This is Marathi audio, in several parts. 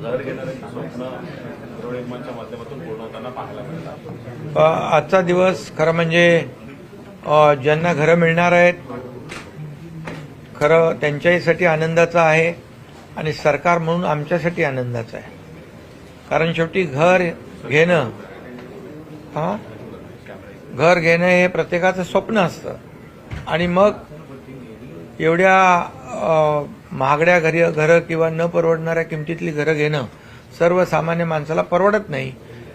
स्वप्न माध्यमातून पूर्ण होताना पाहायला मिळतात. आजचा दिवस खरं म्हणजे ज्यांना घरं मिळणार आहेत खरं त्यांच्याहीसाठी आनंदाचा आहे आणि सरकार म्हणून आमच्यासाठी आनंदाचं आहे. कारण शेवटी घर घेणं हा घर घेणं हे प्रत्येकाचं स्वप्न असतं. आणि मग एवढ्या महागड्या घरी घरं किंवा न परवडणाऱ्या किमतीतली घरं घेणं सर्वसामान्य माणसाला परवडत नाही.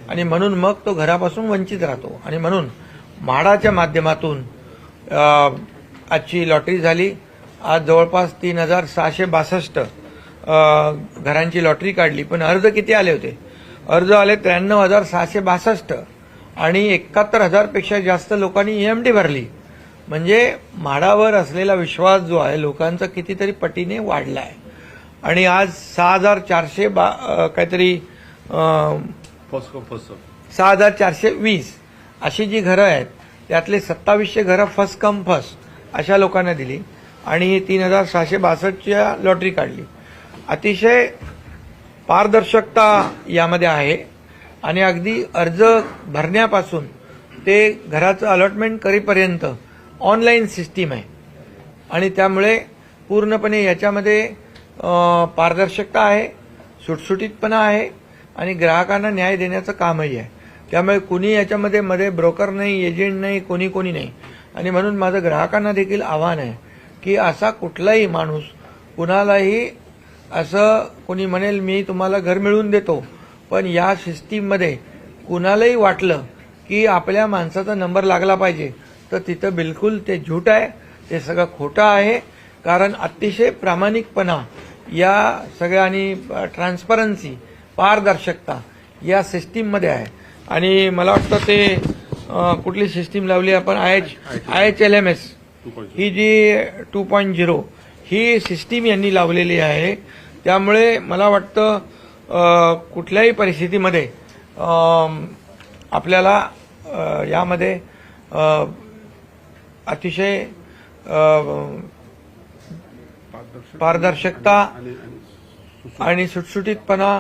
आणि म्हणून मग तो घरापासून वंचित राहतो. आणि म्हणून म्हाडाच्या माध्यमातून आजची लॉटरी झाली. आज जवळपास तीन हजार सहाशे बासष्ट घरांची लॉटरी काढली. पण अर्ज किती आले होते? अर्ज आले त्र्याण्णव हजार सहाशे बासष्ट आणि एकाहत्तर हजारपेक्षा जास्त लोकांनी ईएमडी भरली. म्हणजे म्हाडावर असलेला विश्वास जो आहे लोकांचा कितीतरी पटीने वाढला आहे आणि आज सहा हजार चारशे बा काहीतरी सहा हजार चारशे वीस अशी जी घरं आहेत त्यातले सत्तावीसशे घरं फर्स्ट कम फर्स्ट अशा लोकांना दिली. आणि तीन हजार सहाशे बासष्टच्या लॉटरी काढली. अतिशय पारदर्शकता यामध्ये आहे. आणि अगदी अर्ज भरण्यापासून ते घराचं अलॉटमेंट करीपर्यंत ऑनलाईन सिस्टीम आहे. आणि त्यामुळे पूर्णपणे याच्यामध्ये पारदर्शकता आहे सुटसुटीतपणा आहे आणि ग्राहकांना न्याय देण्याचं कामही आहे. त्यामुळे कुणी याच्यामध्ये मध्ये ब्रोकर नाही एजंट नाही कोणी कोणी नाही. आणि म्हणून माझं ग्राहकांना देखील आव्हान आहे की असा कुठलाही माणूस कुणालाही असं कोणी म्हणेल मी तुम्हाला घर मिळवून देतो. पण या सिस्टीममध्ये कुणालाही वाटलं की आपल्या माणसाचा नंबर लागला पाहिजे. तर तिथं बिलकुल ते झूट आहे ते सगळं खोटं आहे. कारण अतिशय प्रामाणिकपणा या सगळ्या आणि ट्रान्सपरन्सी पारदर्शकता या सिस्टीममध्ये आहे. आणि मला वाटतं ते कुठली सिस्टीम लावली आपण I H I H L M S. He G two point zero ही सिस्टीम यांनी लावलेली आहे. त्यामुळे मला वाटतं कुठल्याही परिस्थितीमध्ये आपल्याला यामध्ये अतिशय पारदर्शकता आणि सुटसुटीतपणा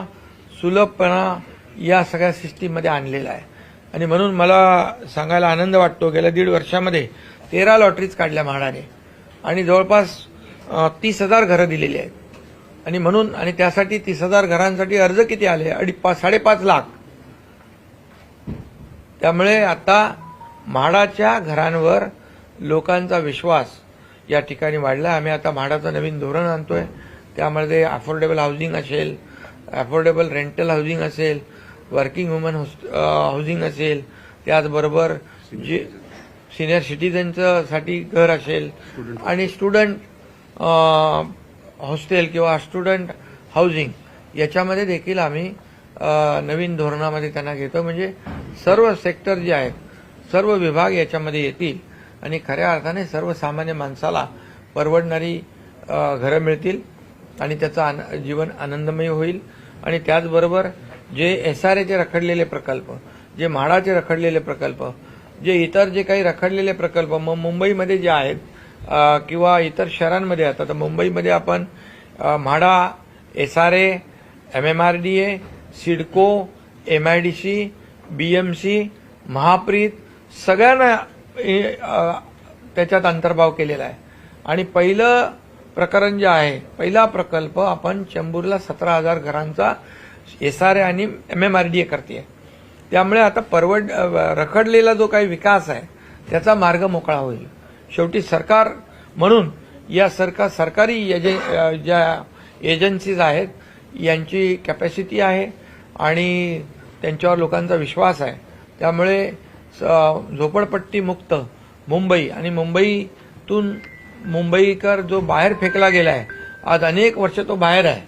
सुलभपणा या सगळ्या सिस्टीममध्ये आणलेला आहे. आणि म्हणून मला सांगायला आनंद वाटतो गेल्या दीड वर्षामध्ये तेरा लॉटरीज काढल्या म्हाडाने आणि जवळपास तीस हजार घरं दिलेली आहेत. आणि म्हणून आणि त्यासाठी तीस हजार घरांसाठी अर्ज किती आले? अडी पाच साडेपाच लाख. त्यामुळे आता म्हाडाच्या घरांवर लोकांचा विश्वास या ठिकाणी वाढला. आम्ही आता म्हाडाचं नवीन धोरण आणतोय. त्यामध्ये अफोर्डेबल हाऊसिंग असेल अफोर्डेबल रेंटल हाऊसिंग असेल वर्किंग वुमन हाऊसिंग असेल त्याचबरोबर जे सिनियर सिटीजनचं साठी घर असेल आणि स्टुडंट हॉस्टेल किंवा स्टुडंट हाऊसिंग याच्यामध्ये देखील आम्ही नवीन धोरणामध्ये त्यांना घेतो. म्हणजे सर्व सेक्टर जे आहेत सर्व विभाग याच्यामध्ये येतील. आणि खऱ्या अर्थाने सर्वसामान्य माणसाला परवडणारी घरं मिळतील आणि त्याचं आन जीवन आनंदमय होईल. आणि त्याचबरोबर जे एस आर एचे रखडलेले प्रकल्प जे म्हाडाचे रखडलेले प्रकल्प जे इतर जे काही रखडलेले प्रकल्प मग मुंबईमध्ये जे आहेत किंवा इतर शहरांमध्ये आता तर मुंबईमध्ये आपण MHADA S R A M M R D A CIDCO M I D C B M C Mahapreet सगळ्यांना ए, त्याच्यात अंतर्भाव केलेला आहे. आणि पहिलं प्रकरण जे आहे पहिला प्रकल्प आपण चेंबूरला सतरा हजार घरांचा एस आर ए आणि M M R D A करते त्यामुळे आता परवड रखडलेला जो काही विकास आहे त्याचा मार्ग मोकळा होईल. शेवटी सरकार म्हणून या सरकार सरकारी एजन ज्या एजन्सीज आहेत यांची कॅपॅसिटी आहे आणि त्यांच्यावर लोकांचा विश्वास आहे. त्यामुळे झोपडपट्टी मुक्त. मुंबई. आणि मुंबईतून मुंबईकर जो बाहेर फेकला गेलाय आज अनेक वर्ष तो बाहेर आहे.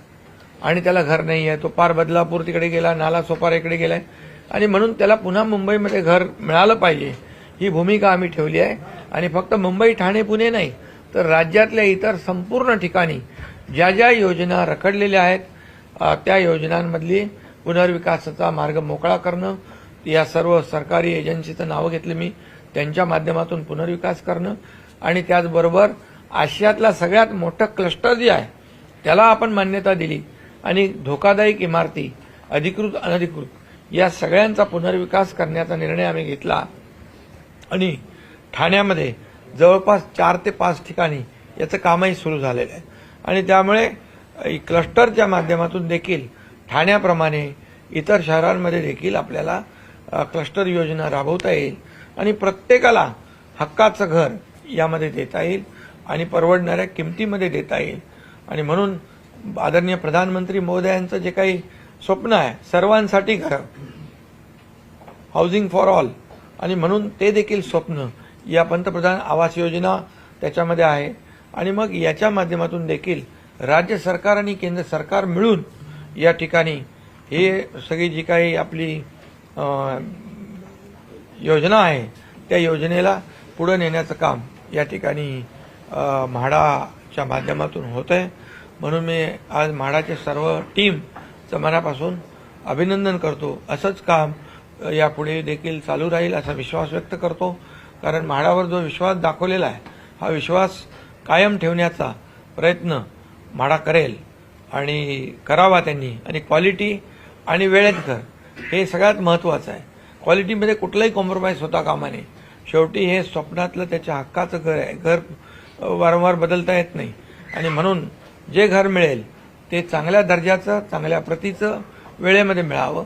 आणि त्याला घर नाही आहे तो पार बदलापूर तिकडे गेला नाला सोपार इकडे गेलाय. आणि म्हणून त्याला पुन्हा मुंबईमध्ये घर मिळालं पाहिजे. ही भूमिका आम्ही ठेवली आहे. आणि फक्त मुंबई ठाणे पुणे नाही तर राज्यातल्या इतर संपूर्ण ठिकाणी ज्या ज्या योजना रखडलेल्या आहेत त्या योजनांमधली पुनर्विकासाचा मार्ग मोकळा करणं या सर्व सरकारी एजन्सीचं नावं घेतलं मी. त्यांच्या माध्यमातून पुनर्विकास करणं. आणि त्याचबरोबर आशियातला सगळ्यात मोठं क्लस्टर जे आहे त्याला आपण मान्यता दिली. आणि धोकादायक इमारती अधिकृत अनधिकृत या सगळ्यांचा पुनर्विकास करण्याचा निर्णय आम्ही घेतला. आणि ठाण्यामध्ये जवळपास चार ते पाच ठिकाणी याचं कामही सुरू झालेलं आहे. आणि त्यामुळे क्लस्टरच्या माध्यमातून देखील ठाण्याप्रमाणे इतर शहरांमध्ये देखील आपल्याला क्लस्टर योजना राबवता येईल आणि प्रत्येकाला हक्काचं घर यामध्ये देता येईल आणि परवडणाऱ्या किमतीमध्ये देता येईल. आणि म्हणून आदरणीय प्रधानमंत्री महोदयांचं जे काही स्वप्न आहे सर्वांसाठी घरं हाऊसिंग फॉर ऑल आणि म्हणून ते देखील स्वप्न या पंतप्रधान आवास योजना त्याच्यामध्ये आहे. आणि मग याच्या माध्यमातून देखील राज्य सरकार आणि केंद्र सरकार मिळून या ठिकाणी हे सगळी जी काही आपली योजना आहे. त्या योजनेला पुढे नेण्याचं काम या ठिकाणी म्हाडाच्या माध्यमातून होत आहे म्हणून मी आज म्हाडाचे सर्व टीमचं मनापासून अभिनंदन करतो. असंच काम यापुढे देखील चालू राहील असा विश्वास व्यक्त करतो. कारण म्हाडावर जो विश्वास दाखवलेला आहे हा विश्वास कायम ठेवण्याचा प्रयत्न म्हाडा करेल. आणि करावा त्यांनी. आणि क्वालिटी आणि वेळेत घर. हे सगळ्यात महत्वाचं आहे. क्वालिटीमध्ये कुठलाही कॉम्प्रोमाइज होता कामा नये. शेवटी हे स्वप्नातलं त्याच्या हक्काचं घर आहे. घर वारंवार बदलता येत नाही. आणि म्हणून जे घर मिळेल ते चांगल्या दर्जाचं चांगल्या प्रतीचं वेळेमध्ये मिळावं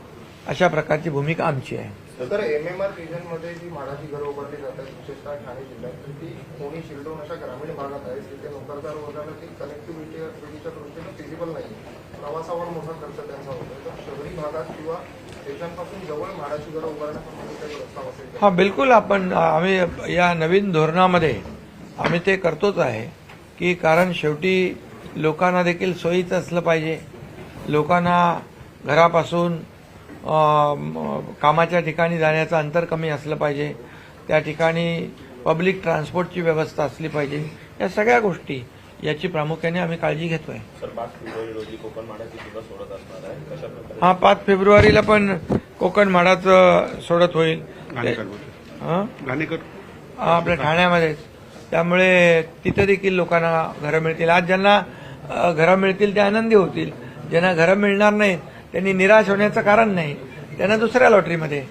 अशा प्रकारची भूमिका आमची आहे. तर जी म्हाडाची घरं उभारली जातात विशेषतः ठाणे जिल्ह्यात तर ती कोणी अशा ग्रामीण भागात आहे तिथे नोकरदार वर्गाला ती कनेक्टिव्हिटीच्या दृष्टीने फिजिबल नाही प्रवासावर मोठा खर्च त्यांचा होतो तर शहरी भागात किंवा हा बिलकुल आपण आम्ही या नवीन धोरणामध्ये आम्ही ते करतोच आहे की कारण शेवटी लोकांना देखील सोयीचं असलं पाहिजे. लोकांना घरापासून कामाच्या ठिकाणी जाण्याचं अंतर कमी असलं पाहिजे. त्या ठिकाणी पब्लिक ट्रान्सपोर्टची व्यवस्था असली पाहिजे. या सगळ्या गोष्टी याची प्रामुख्याने आम्ही काळजी घेतोय. सर पाच फेब्रुवारी रोजी कोकण माड्याची सुद्धा सोडत असणार आहे. कशा प्रकारे? हा पाच फेब्रुवारीला पण कोकण म्हाडाचं सोडत होईल. हं? घाणेकर. हा, आपल्या ठाण्यामध्येच. त्यामुळे तिथे देखील लोकांना घरं मिळतील. आज ज्यांना घरं मिळतील ते आनंदी होतील. ज्यांना घरं मिळणार नाहीत त्यांनी निराश होण्याचं कारण नाही. त्यांना दुसऱ्या लॉटरीमध्ये.